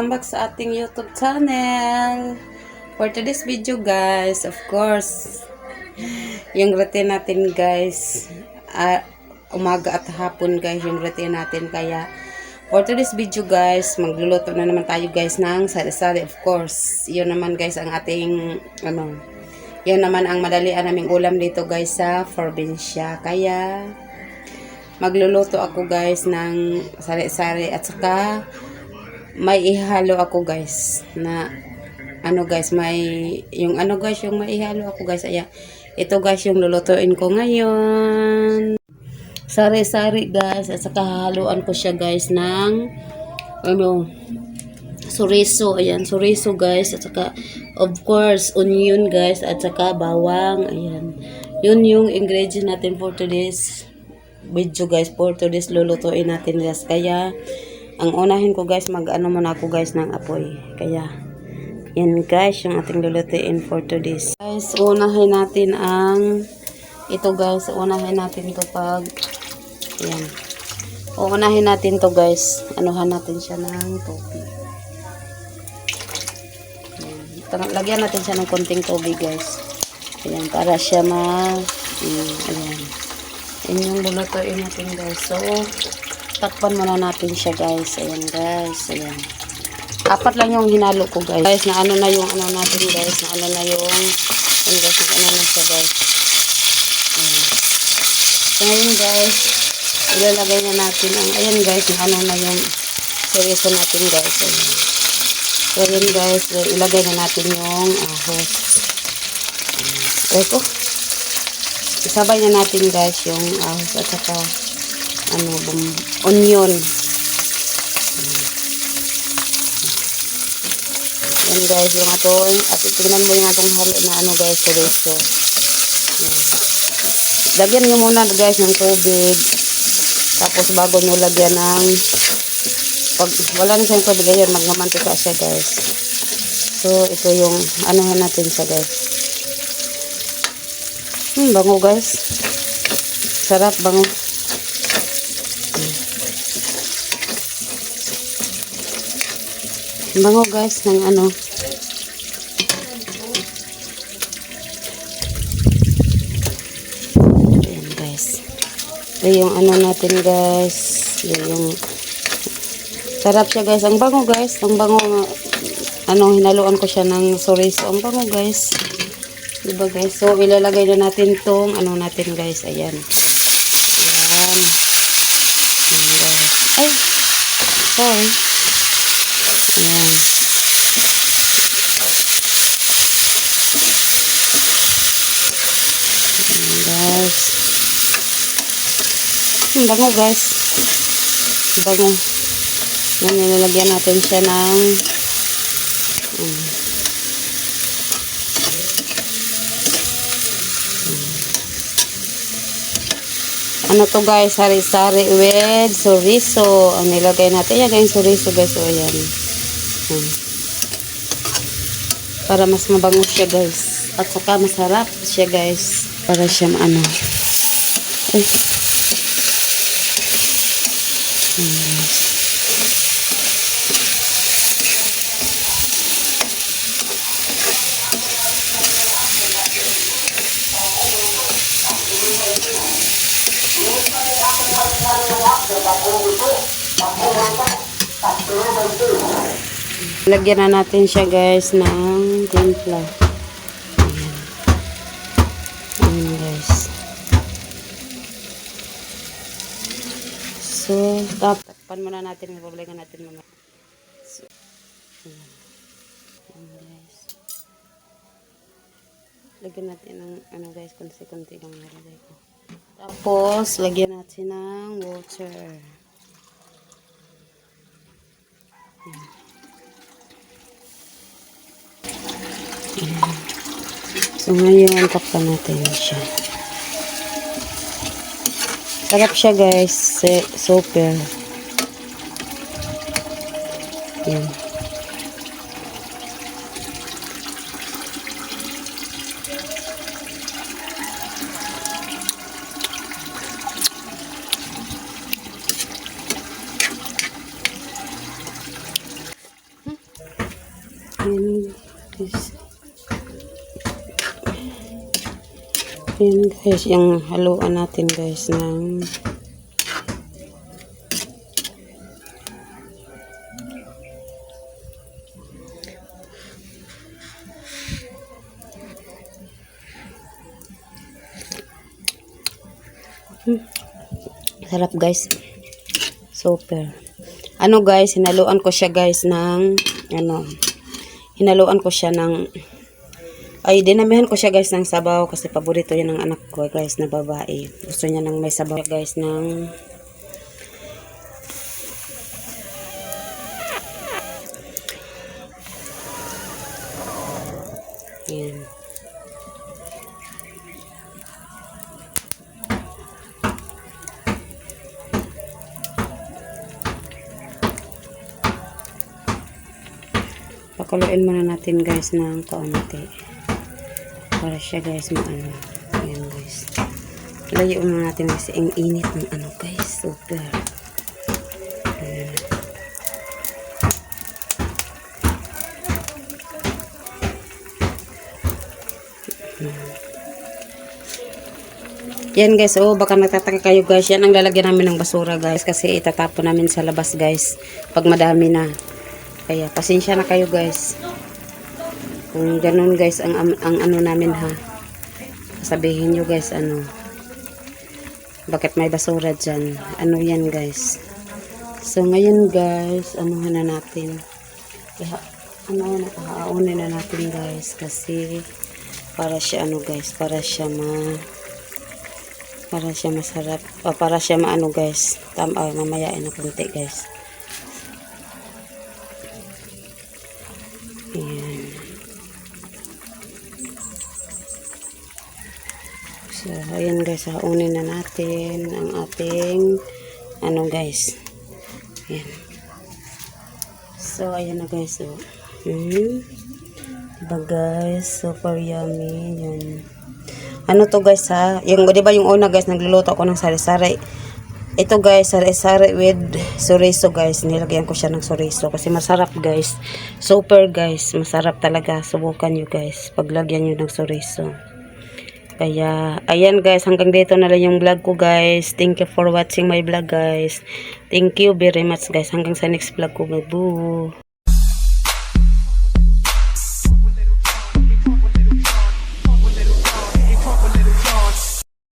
Welcome back sa ating YouTube channel. For today's video guys, of course, yung routine natin guys, ah, umaga at hapon guys, yung routine natin. Kaya, for today's video guys, magluluto na naman tayo guys ng sari-sari of course. Yun naman guys ang ating, ano, yun naman ang madalian naming ulam dito guys sa probinsya. Kaya, magluluto ako guys ng sari-sari at saka may ihalo ako guys na ano guys may yung ano guys yung may ihalo ako guys aya ito guys yung lulutuin ko ngayon. Sari-sari guys at saka haluan ko siya guys ng ano suriso ayan suriso guys at saka of course onion guys at saka bawang ayan. Yun yung ingredient natin for today's video guys for today's lulutuin natin guys kaya ang unahin ko guys mag ano muna ako guys ng apoy. Kaya yan guys yung ating lulutuin for today's. Guys unahin natin ang ito guys unahin natin to pag yan uunahin natin to guys. Anuhan natin siya ng tubig. Yan. lagyan natin siya ng konting tubig guys. Ayan para siya ma ayan. Yan yung lulutuin natin guys. So takpan muna natin siya guys. Ayan guys. Ayan. Apat lang yung hinalo ko guys. Guys na ano na yung ano natin guys. Na ano na yung ayan guys na ano na siya guys. Ayan. So ngayon guys. Ilalagay na natin ang ayan guys na ano na yung seryoso natin guys. Ayan. So ayan guys. Ilagay na natin yung ahos. Ayan. Ko isabay na natin guys yung ahos at saka ano, bum, onion. Yan guys, yung atong, at tingnan mo yung atong halo na ano guys, chorizo. Yan. Lagyan nyo muna guys ng tubig. Tapos bago nyo lagyan ng, pag wala na siyang tubig, ayun, magmamantika siya guys. So, ito yung, anuhan natin siya guys. Hmm, bango guys. Sarap, bango. Bango guys ng ano. Ayan guys. Ito yung ano natin guys. Yung, yung sarap siya guys. Ang bango guys. Ang bango ano hinaluan ko siya ng chorizo. Ang bango guys. Diba guys? So ilalagay na natin tong ano natin guys. Ayan. Ayan. Ayan guys. Ay. Sorry. Ayan. Ayan, guys. Ang bango guys. Ang bango. Yan, nilalagyan natin siya ng um, ano to guys, sari-sari with chorizo. Ang nilagay natin, yan guys, chorizo guys. O yan. Yan. Para mas mabango siya guys. At saka masarap siya guys. Para siya ano. Ay. Yan guys. Lagyan na natin siya guys ng timpla. Takpan muna natin. Babalikan natin mga. So, ayan. Ayan guys. Lagyan natin ng ano guys, konti-konti lang nalagay ko. Tapos, lagyan natin ng water. So, ngayon, takpan natin siya. Sarap siya, guys. Se- natin. And this Ayan guys, yung haluan natin guys ng Hmm. Sarap guys. Super. Ano guys, hinaluan ko siya guys ng ano, hinaluan ko siya ng ay dinamihan ko siya guys ng sabaw kasi paborito yan ng anak ko guys na babae. Gusto niya ng may sabaw guys ng Pakuluin muna natin guys ng kaunti. Para siya guys maano. Ayan guys. Layo muna natin kasi ang init ng ano guys. Super. Ayan. Yan guys, oh baka nagtataka kayo guys, yan ang lalagyan namin ng basura guys kasi itatapon namin sa labas guys pag madami na. Kaya pasensya na kayo guys. Kung ganun guys ang, ang, ano namin ha. Sabihin nyo guys ano. Bakit may basura dyan? Ano yan guys? So ngayon guys, ano na natin. Kaya, ano na, haaunin na natin guys kasi para siya ano guys, para siya ma para siya masarap o para siya maano guys tam ah, mamayain na konti guys ayan guys, haunin na natin ang ating ano guys. Ayan. So, ayan na guys. So, mm. Diba guys, super yummy. Yan. Ano to guys ha? Yung, di ba yung una guys, nagluluto ako ng sari-sari. Ito guys, sari-sari with chorizo guys. Nilagyan ko siya ng chorizo kasi masarap guys. Super guys, masarap talaga. Subukan nyo guys. Paglagyan nyo ng chorizo. Kaya, ayan guys, hanggang dito na lang yung vlog ko guys. Thank you for watching my vlog guys. Thank you very much guys. Hanggang sa next vlog ko. Boo!